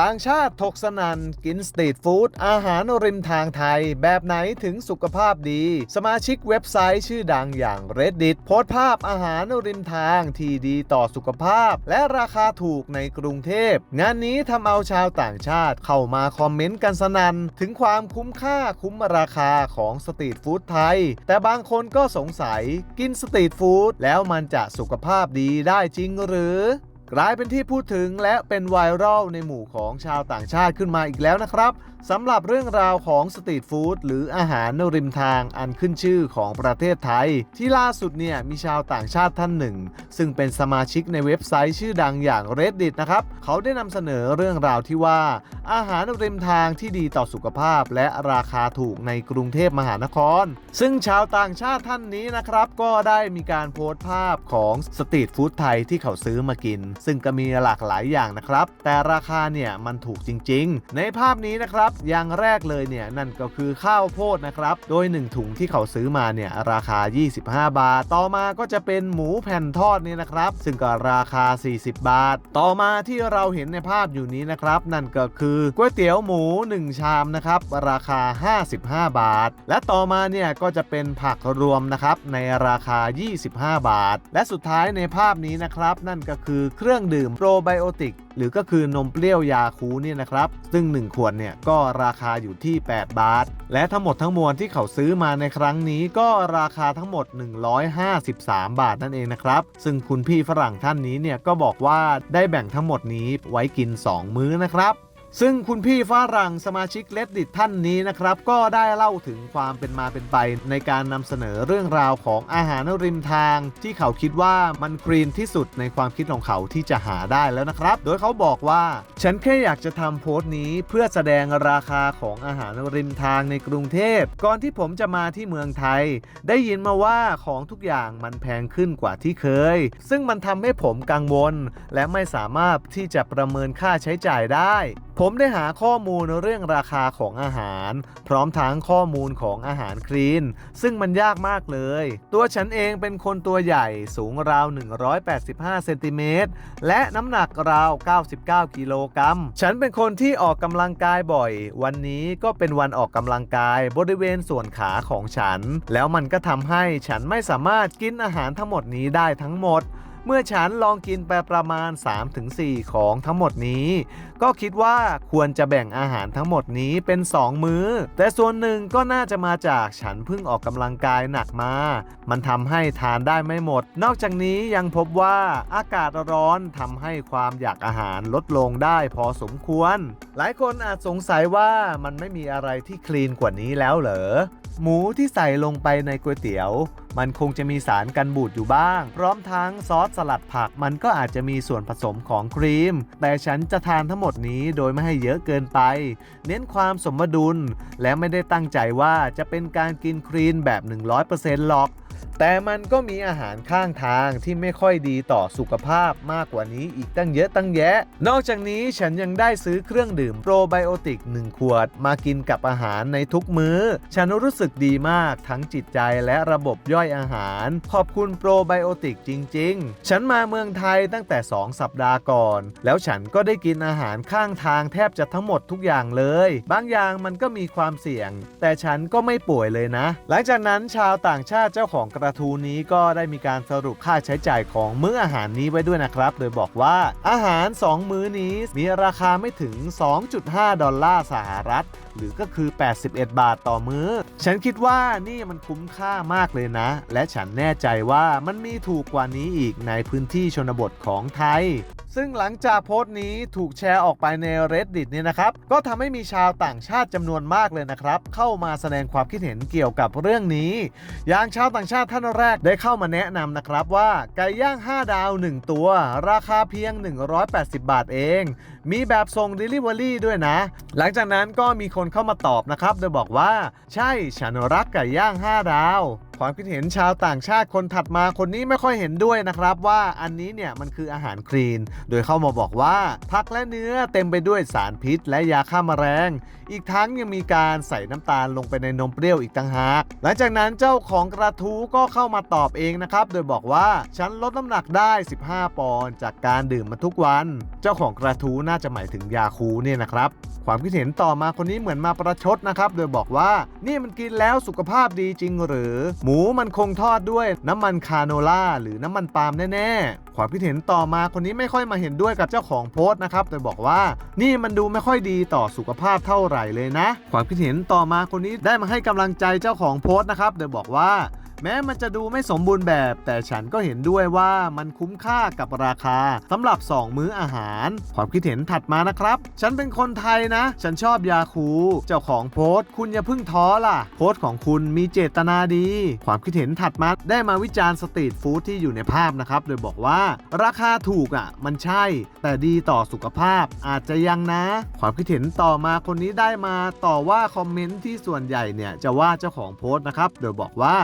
ต่างชาติถกสนันกินสตรีทฟู้ดอาหารริมทางไทย แบบไหนถึงสุขภาพดี สมาชิกเว็บไซต์ชื่อดังอย่าง Reddit โพสต์ภาพอาหารริมทางที่ดีต่อสุขภาพ และราคาถูกในกรุงเทพ งานนี้ทำเอาชาวต่างชาติเข้ามาคอมเมนต์กันสนันถึงความคุ้มค่าคุ้มราคาของสตรีทฟู้ดไทย แต่บางคนก็สงสัยกินสตรีทฟู้ดแล้วมันจะสุขภาพดีได้จริงหรือ กลายเป็นที่พูดถึงและเป็นไวรัลในหมู่ของชาวต่างชาติขึ้นมาอีกแล้วนะครับสำหรับเรื่องราวของสตรีทฟู้ดหรืออาหารริมทางอันขึ้นชื่อของประเทศไทย ที่ล่าสุดเนี่ยมีชาวต่างชาติท่านหนึ่ง ซึ่งเป็นสมาชิกในเว็บไซต์ชื่อดังอย่าง Reddit นะครับ เขาได้นำเสนอเรื่องราวที่ว่า อาหารริมทางที่ดีต่อสุขภาพ และราคาถูกในกรุงเทพมหานคร ซึ่งชาวต่างชาติท่านนี้นะครับ ก็ได้มีการโพสต์ภาพของสตรีทฟู้ดไทยที่เขาซื้อมากินซึ่งก็มีหลากหลายอย่างนะครับ แต่ราคาเนี่ยมันถูกจริง ๆ ในภาพนี้นะครับอย่างแรกเลยเนี่ยนั่นก็คือข้าวโพดนะครับ โดย 1 ถุงที่เขาซื้อมาเนี่ยราคา 25 บาท ต่อมาก็จะเป็นหมูแผ่นทอดนี่นะครับ ซึ่งก็ราคา 40 บาท ต่อมาที่เราเห็นในภาพอยู่นี้นะครับ นั่นก็คือก๋วยเตี๋ยวหมู 1 ชามนะครับ ราคา 55 บาท และต่อมาเนี่ยก็จะเป็นผักรวมนะครับในราคา 25 บาท และสุดท้ายในภาพนี้นะครับ นั่นก็คือเครื่องื่องดื่มโปรไบโอติก หรือก็คือนมเปรี้ยวยาคูเนี่ยนะครับ ซึ่ง 1 ขวดเนี่ยก็ราคาอยู่ที่ 8 บาท และทั้งหมดทั้งมวลที่เขาซื้อมาในครั้งนี้ก็ราคาทั้งหมด 153 บาทนั่นเองนะครับ ซึ่งคุณพี่ฝรั่งท่านนี้เนี่ยก็บอกว่าได้แบ่งทั้งหมดนี้ไว้กิน 2 มื้อนะครับ ซึ่งคุณพี่ฝรั่งสมาชิกเลดดิตท่านนี้นะครับ ก็ได้เล่าถึงความเป็นมาเป็นไป ในการนำเสนอเรื่องราวของอาหารริมทาง ที่เขาคิดว่ามันกรีนที่สุดในความคิดของเขาที่จะหาได้แล้วนะครับ โดยเขาบอกว่า ฉันแค่อยากจะทำโพสต์นี้ เพื่อแสดงราคาของอาหารริมทางในกรุงเทพ ก่อนที่ผมจะมาที่เมืองไทย ได้ยินมาว่าของทุกอย่างมันแพงขึ้นกว่าที่เคย ซึ่งมันทำให้ผมกังวล และไม่สามารถที่จะประเมินค่าใช้จ่ายได้ผผมได้หาข้อมูลเรื่องราคาของอาหาร พร้อมทั้งข้อมูลของอาหารคลีน ซึ่งมันยากมากเลย ตัวฉันเองเป็นคนตัวใหญ่สูงราว 185 เซนติเมตร และน้ำหนักราว 99 กิโลกรัม ฉันเป็นคนที่ออกกำลังกายบ่อย วันนี้ก็เป็นวันออกกำลังกายบริเวณส่วนขาของฉัน แล้วมันก็ทำให้ฉันไม่สามารถกินอาหารทั้งหมดนี้ได้ทั้งหมด เมื่อฉันลองกินไปประมาณ 3-4 ของทั้งหมดนี้ ก็คิดว่าควรจะแบ่งอาหารทั้งหมดนี้เป็น 2 มื้อ แต่ส่วนหนึ่งก็น่าจะมาจากฉันเพิ่งออกกำลังกายหนักมา มันทำให้ทานได้ไม่หมด นอกจากนี้ยังพบว่าอากาศร้อนทำให้ความอยากอาหารลดลงได้พอสมควร หลายคนอาจสงสัยว่ามันไม่มีอะไรที่คลีนกว่านี้แล้วเหรอ หมูที่ใส่ลงไปในก๋วยเตี๋ยว มันคงจะมีสารกันบูดอยู่บ้าง พร้อมทั้งซอสสลัดผักมันก็อาจจะมีส่วนผสมของครีม แต่ฉันจะทานทั้งหมดนี้โดยไม่ให้เยอะเกินไป เน้นความสมดุล และไม่ได้ตั้งใจว่าจะเป็นการกินครีมแบบ 100%หรอก แต่มันก็มีอาหารข้างทางที่ไม่ค่อยดีต่อสุขภาพมากกว่านี้อีกตั้งเยอะตั้งแยะ นอกจากนี้ฉันยังได้ซื้อเครื่องดื่มโปรไบโอติก 1 ขวด มากินกับอาหารในทุกมื้อ ฉันรู้สึกดีมากทั้งจิตใจและระบบย่อยอาหาร ขอบคุณโปรไบโอติกจริง ๆ ฉันมาเมืองไทยตั้งแต่ 2 สัปดาห์ก่อน แล้วฉันก็ได้กินอาหารข้างทางแทบจะทั้งหมดทุกอย่างเลย บางอย่างมันก็มีความเสี่ยง แต่ฉันก็ไม่ป่วยเลยนะ หลังจากนั้นชาวต่างชาติเจ้าของกระทูนี้ก็ได้มีการสรุปค่าใช้จ่ายของมื้ออาหารนี้ไว้ด้วยนะครับ โดยบอกว่าอาหาร 2 มื้อนี้มีราคาไม่ถึง 2.5 ดอลลาร์สหรัฐหรือก็คือ 81 บาทต่อมื้อ ฉันคิดว่านี่มันคุ้มค่ามากเลยนะ และฉันแน่ใจว่ามันมีถูกกว่านี้อีกในพื้นที่ชนบทของไทย ซึ่งหลังจากโพสต์นี้ถูกแชร์ออกไปใน Reddit เนี่ยนะครับ ก็ทำให้มีชาวต่างชาติจำนวนมากเลยนะครับ เข้ามาแสดงความคิดเห็นเกี่ยวกับเรื่องนี้ อย่างชาวต่างชาติท่านแรกได้เข้ามาแนะนำนะครับว่าไก่ย่าง 5 ดาว 1 ตัว ราคาเพียง 180 บาทเอง มีแบบส่ง Delivery ด้วยนะ หลังจากนั้นก็มีคนคนเข้ามาตอบนะครับ โดยบอกว่า ใช่ฉันรักไก่ย่าง 5 ดาวความคิดเห็นชาวต่างชาติคนถัดมาคนนี้ไม่ค่อยเห็นด้วยนะครับ ว่าอันนี้เนี่ยมันคืออาหารคลีน โดยเข้ามาบอกว่าผักและเนื้อเต็มไปด้วยสารพิษ และยาฆ่าแมลงอีกทั้งยังมีการใส่น้ำตาลลงไปในนมเปรี้ยวอีกต่างหากหลังจากนั้นเจ้าของกระทู้ก็เข้ามาตอบเองนะครับ โดยบอกว่าฉันลดน้ำหนักได้ 15 ปอนด์จากการดื่มมาทุกวัน เจ้าของกระทู้นน่าจะหมายถึงยาคูเนี่ยนะครับความคิดเห็นต่อมาคนนี้เหมือนมาประชดนะครับ โดยบอกว่านี่มันกินแล้วสุขภาพดีจริงหรือหมูมันคงทอดด้วยน้ำมันคาโนล่าหรือน้ำมันปาล์มแน่ๆ ความคิดเห็นต่อมาคนนี้ไม่ค่อยมาเห็นด้วยกับเจ้าของโพสต์นะครับโดยบอกว่านี่มันดูไม่ค่อยดีต่อสุขภาพเท่าไหร่เลยนะ ความคิดเห็นต่อมาคนนี้ได้มาให้กำลังใจเจ้าของโพสต์นะครับโดยบอกว่า แม้มันจะดูไม่สมบูรณ์แบบ แต่ฉันก็เห็นด้วยว่ามันคุ้มค่ากับราคาสำหรับ 2 มื้ออาหาร ความคิดเห็นถัดมานะครับ ฉันเป็นคนไทยนะ ฉันชอบยาคู เจ้าของโพสต์ คุณอย่าเพิ่งท้อล่ะ โพสต์ของคุณมีเจตนาดี ความคิดเห็นถัดมาได้มาวิจารณ์สตรีทฟู้ดที่อยู่ในภาพนะครับ โดยบอกว่าราคาถูกอะ มันใช่ แต่ดีต่อสุขภาพอาจจะยังนะ ความคิดเห็นต่อมาคนนี้ได้มาต่อว่าคอมเมนต์ที่ส่วนใหญ่เนี่ยจะว่าเจ้าของโพสต์นะครับ โดยบอกว่า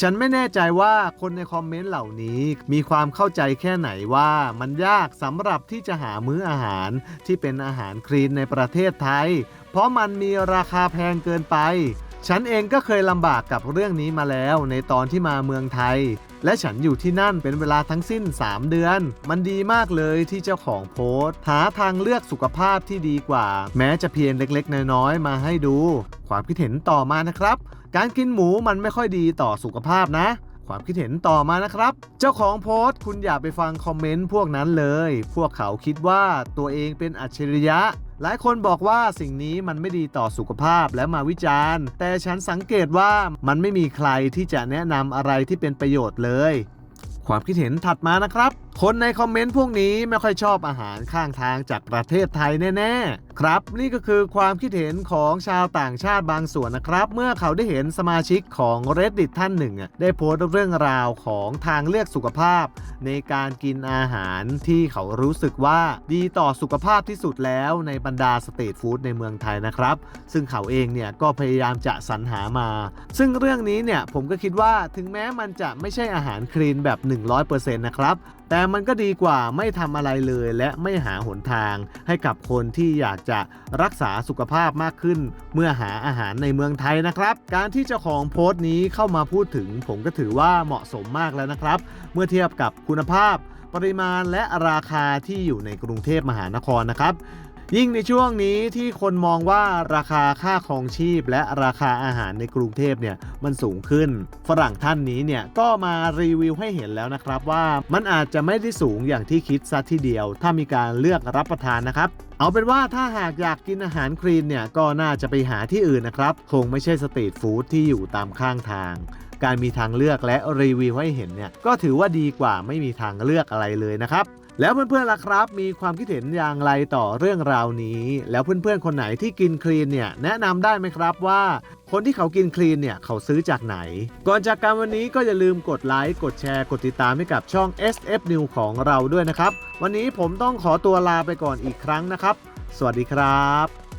ฉันไม่แน่ใจว่าคนในคอมเมนต์เหล่านี้มีความเข้าใจแค่ไหนว่ามันยากสำหรับที่จะหามื้ออาหารที่เป็นอาหารคลีนในประเทศไทย เพราะมันมีราคาแพงเกินไป ฉันเองก็เคยลำบากกับเรื่องนี้มาแล้วในตอนที่มาเมืองไทย และฉันอยู่ที่นั่นเป็นเวลาทั้งสิ้น 3 เดือน มันดีมากเลยที่เจ้าของโพสต์ หาทางเลือกสุขภาพที่ดีกว่า แม้จะเพียงเล็กๆ น้อยๆ มาให้ดู ความคิดเห็นต่อมานะครับ การกินหมูมันไม่ค่อยดีต่อสุขภาพนะความคิดเห็นต่อมานะครับ เจ้าของโพสต์คุณอย่าไปฟังคอมเมนต์พวกนั้นเลย พวกเขาคิดว่าตัวเองเป็นอัจฉริยะ หลายคนบอกว่าสิ่งนี้มันไม่ดีต่อสุขภาพและมาวิจารณ์ แต่ฉันสังเกตว่ามันไม่มีใครที่จะแนะนำอะไรที่เป็นประโยชน์เลย ความคิดเห็นถัดมานะครับคนในคอมเมนต์พวกนี้ไม่ค่อยชอบอาหารข้างทางจากประเทศไทยแน่ ๆ ครับ นี่ก็คือความคิดเห็นของชาวต่างชาติบางส่วนนะครับ เมื่อเขาได้เห็นสมาชิกของ Reddit ท่านหนึ่ง ได้โพสต์เรื่องราวของทางเลือกสุขภาพ ในการกินอาหารที่เขารู้สึกว่าดีต่อสุขภาพที่สุดแล้วในบรรดาสตรีทฟู้ดในเมืองไทยนะครับ ซึ่งเขาเองเนี่ยก็พยายามจะสรรหามา ซึ่งเรื่องนี้เนี่ยผมก็คิดว่าถึงแม้มันจะไม่ใช่อาหารคลีนแบบ 100%นะครับ แต่มันก็ดีกว่าไม่ทำอะไรเลย และไม่หาหนทาง ให้กับคนที่อยากจะรักษาสุขภาพมากขึ้น เมื่อหาอาหารในเมืองไทยนะครับ การที่เจ้าของโพสต์นี้เข้ามาพูดถึง ผมก็ถือว่าเหมาะสมมากแล้วนะครับ เมื่อเทียบกับคุณภาพ ปริมาณและราคาที่อยู่ในกรุงเทพมหานครนะครับ ยิ่งในช่วงนี้ที่คนมองว่าราคาค่าครองชีพ และราคาอาหารในกรุงเทพเนี่ยมันสูงขึ้น ฝรั่งท่านนี้เนี่ยก็มารีวิวให้เห็นแล้วนะครับว่ามันอาจจะไม่ได้สูงอย่างที่คิดซะทีเดียว ถ้ามีการเลือกรับประทานนะครับ เอาเป็นว่าถ้าหากอยากกินอาหารคลีนเนี่ยก็น่าจะไปหาที่อื่นนะครับ คงไม่ใช่สตรีทฟู้ดที่อยู่ตามข้างทางการมีทางเลือกและรีวิวให้เห็นเนี่ยก็ถือว่าดีกว่าไม่มีทางเลือกอะไรเลยนะครับ แล้วเพื่อนๆล่ะครับ มีความคิดเห็นอย่างไรต่อเรื่องราวนี้ แล้วเพื่อนๆคนไหนที่กินคลีนเนี่ยแนะนำได้ไหมครับว่าคนที่เขากินคลีนเนี่ยเขาซื้อจากไหน ก่อนจากการวันนี้ก็อย่าลืมกดไลค์ กดแชร์ กดติดตามให้กับช่อง SF New ของเราด้วยนะครับ วันนี้ผมต้องขอตัวลาไปก่อนอีกครั้งนะครับ สวัสดีครับ